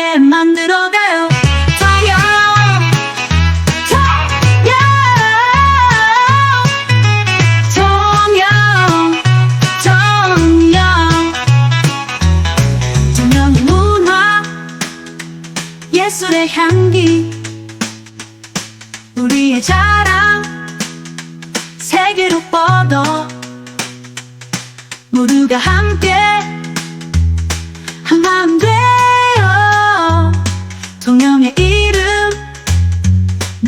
함께 만들어가요. 예술의 향기. 우리의 자랑. 세계로 뻗어. 모두가 함께 동영의 이름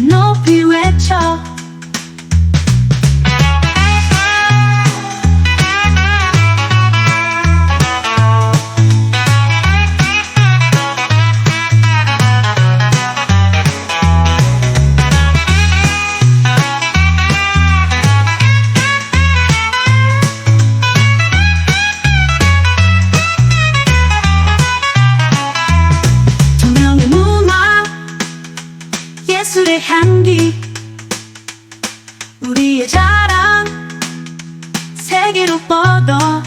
높이 외쳐 예술의 향기. 우리의 자랑. 세계로 뻗어.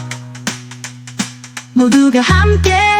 모두가 함께